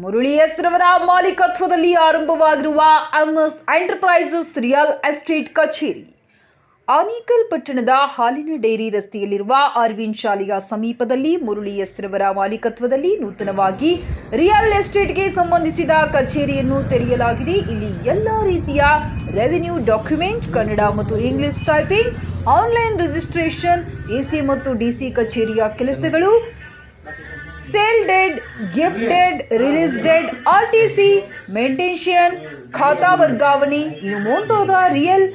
ಮುರಳಿ ಎಸ್ರವರ ಮಾಲೀಕತ್ವದಲ್ಲಿ ಆರಂಭವಾಗಿರುವ MS enterprises real estate ಕಚೇರಿ. ಆನೇಕಲ್ ಪಟ್ಟಣದ ಹಾಲಿನ ಡೈರಿ ರಸ್ತೆಯಲ್ಲಿರುವ ಅರವಿಂದ್ ಶಾಲೆಯ ಸಮೀಪದಲ್ಲಿ ಮುರಳಿ ಎಸ್ರವರ ಮಾಲೀಕತ್ವದಲ್ಲಿ ನೂತನವಾಗಿ ರಿಯಲ್ ಎಸ್ಟೇಟ್ಗೆ ಸಂಬಂಧಿಸಿದ ಕಚೇರಿಯನ್ನು ತೆರೆಯಲಾಗಿದೆ. ಇಲ್ಲಿ ಎಲ್ಲ ರೀತಿಯ ರೆವಿನ್ಯೂ ಡಾಕ್ಯುಮೆಂಟ್, ಕನ್ನಡ ಮತ್ತು English typing, online registration AC ಮತ್ತು ಡಿಸಿ ಕಚೇರಿಯ ಕೆಲಸಗಳು sale deed gift deed release deed R T C maintenance ಖಾತಾ ವರ್ಗಾವಣೆ ಇನ್ನು ಮುಂತಾದ ರಿಯಲ್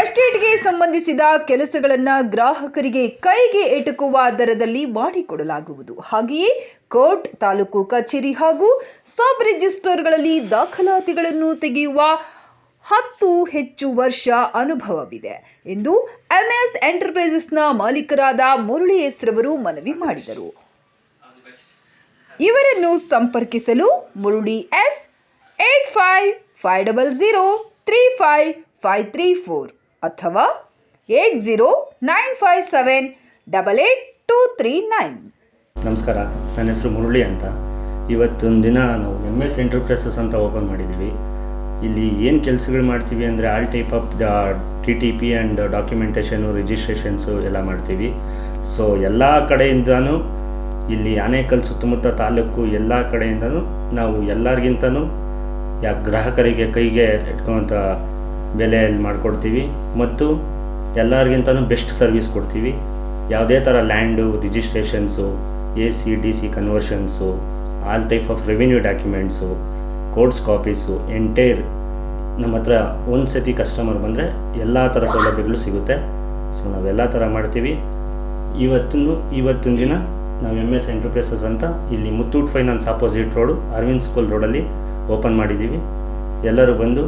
ಎಸ್ಟೇಟ್ಗೆ ಸಂಬಂಧಿಸಿದ ಕೆಲಸಗಳನ್ನು ಗ್ರಾಹಕರಿಗೆ ಕೈಗೆ ಎಟುಕುವ ದರದಲ್ಲಿ ಮಾಡಿಕೊಡಲಾಗುವುದು. ಹಾಗೆಯೇ ಕೋರ್ಟ್, ತಾಲೂಕು ಕಚೇರಿ ಹಾಗೂ ಸಬ್ ರಿಜಿಸ್ಟರ್ಗಳಲ್ಲಿ ದಾಖಲಾತಿಗಳನ್ನು ತೆಗೆಯುವ ಹತ್ತು ಹೆಚ್ಚು ವರ್ಷ ಅನುಭವವಿದೆ ಎಂದು ಎಂಎಸ್ ಎಂಟರ್ಪ್ರೈಸಸ್ನ ಮಾಲೀಕರಾದ ಮುರಳಿ ಹೆಸ್ರವರು ಮನವಿ ಮಾಡಿದರು. ಇವರನ್ನು ಸಂಪರ್ಕಿಸಲು Murali S eight five five double zero three five five three four ಅಥವಾ eight zero nine five seven double eight two three nine. ನಮಸ್ಕಾರ, ನನ್ನ ಹೆಸರು ಮುರುಳಿ ಅಂತ. ಇವತ್ತೊಂದು ದಿನ ನಾವು ಎಂ ಎಸ್ ಎಂಟರ್ಪ್ರೈಸಸ್ ಅಂತ ಓಪನ್ ಮಾಡಿದ್ದೀವಿ. ಇಲ್ಲಿ ಏನು ಕೆಲಸಗಳು ಮಾಡ್ತೀವಿ ಅಂದರೆ all type of T T P and documentation registrations ಎಲ್ಲ ಮಾಡ್ತೀವಿ. ಸೊ ಎಲ್ಲ ಕಡೆಯಿಂದನೂ ಇಲ್ಲಿ ಆನೇಕಲ್ ಸುತ್ತಮುತ್ತ ತಾಲೂಕು ಎಲ್ಲ ಕಡೆಯಿಂದನೂ ನಾವು ಎಲ್ಲರಿಗಿಂತನೂ ಯಾ ಗ್ರಾಹಕರಿಗೆ ಕೈಗೆ ಇಟ್ಕೊಂಥ ಬೆಲೆಯಲ್ಲಿ ಮಾಡಿಕೊಡ್ತೀವಿ ಮತ್ತು ಎಲ್ಲರಿಗಿಂತನೂ ಬೆಸ್ಟ್ ಸರ್ವಿಸ್ ಕೊಡ್ತೀವಿ. ಯಾವುದೇ ಥರ land, registrations, A C, D C conversions, all type of revenue documents courts copies, entire ನಮ್ಮ ಹತ್ರ ಒಂದು ಸತಿ ಕಸ್ಟಮರ್ ಬಂದರೆ ಎಲ್ಲ ಥರ ಸೌಲಭ್ಯಗಳು ಸಿಗುತ್ತೆ. ಸೊ ನಾವೆಲ್ಲ ಥರ ಮಾಡ್ತೀವಿ. ಇವತ್ತಿನ ಇವತ್ತಿನ ದಿನ ನಾವು ಎಂ ಎಸ್ ಎಂಟರ್ಪ್ರೈಸಸ್ ಅಂತ ಇಲ್ಲಿ Muthoot finance opposite road Aravind school ರೋಡಲ್ಲಿ ಓಪನ್ ಮಾಡಿದ್ದೀವಿ. ಎಲ್ಲರೂ ಬಂದು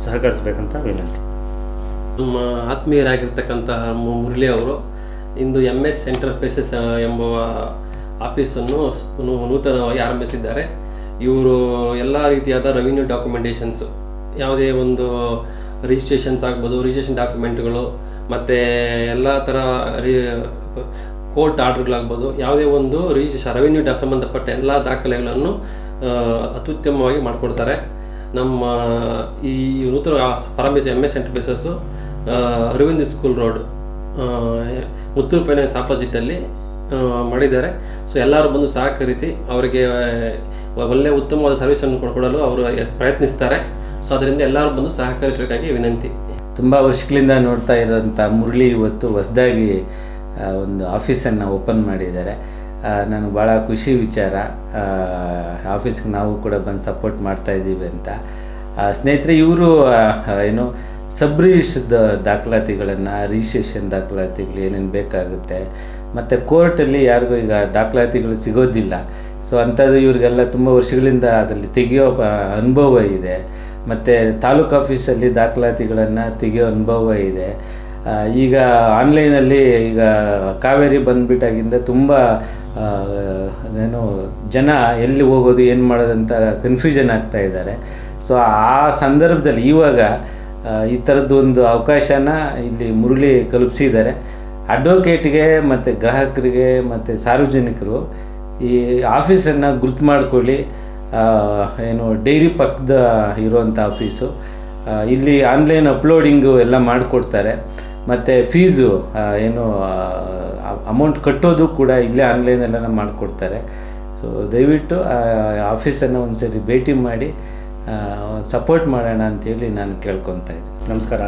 ಸಹಕರಿಸಬೇಕಂತ ವಿನಂತಿ. ನಮ್ಮ ಆತ್ಮೀಯರಾಗಿರ್ತಕ್ಕಂಥ ಮು- ಮುರಳಿ ಅವರು, ಇಂದು ಎಂ ಎಸ್ ಎಂಟರ್ಪ್ರೈಸಸ್ ಎಂಬ ಆಫೀಸನ್ನು ನೂತನವಾಗಿ ಆರಂಭಿಸಿದ್ದಾರೆ. ಇವರು ಎಲ್ಲ ರೀತಿಯಾದ ರೆವಿನ್ಯೂ ಡಾಕ್ಯುಮೆಂಟೇಷನ್ಸು ಯಾವುದೇ ಒಂದು ರಿಜಿಸ್ಟ್ರೇಷನ್ಸ್ ಆಗ್ಬೋದು ರಿಜಿಸ್ಟ್ರೇಷನ್ ಡಾಕ್ಯುಮೆಂಟ್ಗಳು ಮತ್ತು ಎಲ್ಲ ಥರ ಕೋರ್ಟ್ ಆರ್ಡ್ರ್ಗಳಾಗ್ಬೋದು, ಯಾವುದೇ ಒಂದು ರಿಜಿಸ್ಟ್ರೇಷನ್ ರೆವಿನ್ಯೂ ಡ್ಯಾಪ್ ಸಂಬಂಧಪಟ್ಟ ಎಲ್ಲ ದಾಖಲೆಗಳನ್ನು ಅತ್ಯುತ್ತಮವಾಗಿ ಮಾಡಿಕೊಡ್ತಾರೆ. ನಮ್ಮ ಈ ನೂತನ ಪ್ರಾರಂಭಿಸಿದ M S enterprises Aravind school road Muthoot finance ಆಪೋಸಿಟಲ್ಲಿ ಮಾಡಿದ್ದಾರೆ. ಸೊ ಎಲ್ಲರೂ ಬಂದು ಸಹಕರಿಸಿ ಅವರಿಗೆ ಒಳ್ಳೆ ಉತ್ತಮವಾದ ಸರ್ವಿಸನ್ನು ಕೊಡ್ಕೊಡಲು ಅವರು ಪ್ರಯತ್ನಿಸ್ತಾರೆ. ಸೊ ಅದರಿಂದ ಎಲ್ಲರೂ ಬಂದು ಸಹಕರಿಸಬೇಕಾಗಿ ವಿನಂತಿ. ತುಂಬ ವರ್ಷಗಳಿಂದ ನೋಡ್ತಾ ಇರೋಂಥ ಮುರಳಿ ಇವತ್ತು ಹೊಸದಾಗಿ ಒಂದು ಆಫೀಸನ್ನು ಓಪನ್ ಮಾಡಿದ್ದಾರೆ. ನನಗೆ ಭಾಳ ಖುಷಿ ವಿಚಾರ. ಆಫೀಸ್ಗೆ ನಾವು ಕೂಡ ಬಂದು ಸಪೋರ್ಟ್ ಮಾಡ್ತಾ ಇದ್ದೀವಿ ಅಂತ. ಸ್ನೇಹಿತರೆ, ಇವರು ಏನು ಸಬ್ ರಿಜಿಸ್ಟ್ರದ ದಾಖಲಾತಿಗಳನ್ನು, ರಿಜಿಸ್ಟ್ರೇಷನ್ ದಾಖಲಾತಿಗಳು ಏನೇನು ಬೇಕಾಗುತ್ತೆ, ಮತ್ತು ಕೋರ್ಟಲ್ಲಿ ಯಾರಿಗೂ ಈಗ ದಾಖಲಾತಿಗಳು ಸಿಗೋದಿಲ್ಲ. ಸೊ, ಅಂಥದ್ದು ಇವ್ರಿಗೆಲ್ಲ ತುಂಬ ವರ್ಷಗಳಿಂದ ಅದರಲ್ಲಿ ತೆಗೆಯೋ ಅನುಭವ ಇದೆ. ಮತ್ತು ತಾಲೂಕು ಆಫೀಸಲ್ಲಿ ದಾಖಲಾತಿಗಳನ್ನು ತೆಗೆಯೋ ಅನುಭವ ಇದೆ. ಈಗ ಆನ್ಲೈನಲ್ಲಿ ಈಗ ಕಾವೇರಿ ಬಂದ್ಬಿಟ್ಟಾಗಿಂದ ತುಂಬ ಏನು ಜನ ಎಲ್ಲಿ ಹೋಗೋದು, ಏನು ಮಾಡೋದಂತ ಕನ್ಫ್ಯೂಷನ್ ಆಗ್ತಾ ಇದ್ದಾರೆ. ಸೊ ಆ ಸಂದರ್ಭದಲ್ಲಿ ಇವಾಗ ಈ ಥರದ್ದು ಒಂದು ಅವಕಾಶನ ಇಲ್ಲಿ ಮುರುಳಿ ಕಲ್ಪಿಸಿದ್ದಾರೆ. ಅಡ್ವೊಕೇಟ್ಗೆ ಮತ್ತು ಗ್ರಾಹಕರಿಗೆ ಮತ್ತು ಸಾರ್ವಜನಿಕರು ಈ ಆಫೀಸನ್ನು ಗುರುತು ಮಾಡ್ಕೊಳ್ಳಿ. ಏನು ಡೈರಿ ಪಕ್ಕದ ಇರುವಂಥ ಆಫೀಸು ಇಲ್ಲಿ ಆನ್ಲೈನ್ ಅಪ್ಲೋಡಿಂಗು ಎಲ್ಲ ಮಾಡಿಕೊಡ್ತಾರೆ. ಮತ್ತು ಫೀಸು ಏನು ಅಮೌಂಟ್ ಕಟ್ಟೋದು ಕೂಡ ಇಲ್ಲೇ ಆನ್ಲೈನಲ್ಲೆಲ್ಲ ಮಾಡಿಕೊಡ್ತಾರೆ. ಸೊ ದಯವಿಟ್ಟು ಆಫೀಸನ್ನು ಒಂದು ಸರಿ ಭೇಟಿ ಮಾಡಿ ಸಪೋರ್ಟ್ ಮಾಡೋಣ ಅಂತೇಳಿ ನಾನು ಕೇಳ್ಕೊತಾ ಇದ್ದೀನಿ. ನಮಸ್ಕಾರ.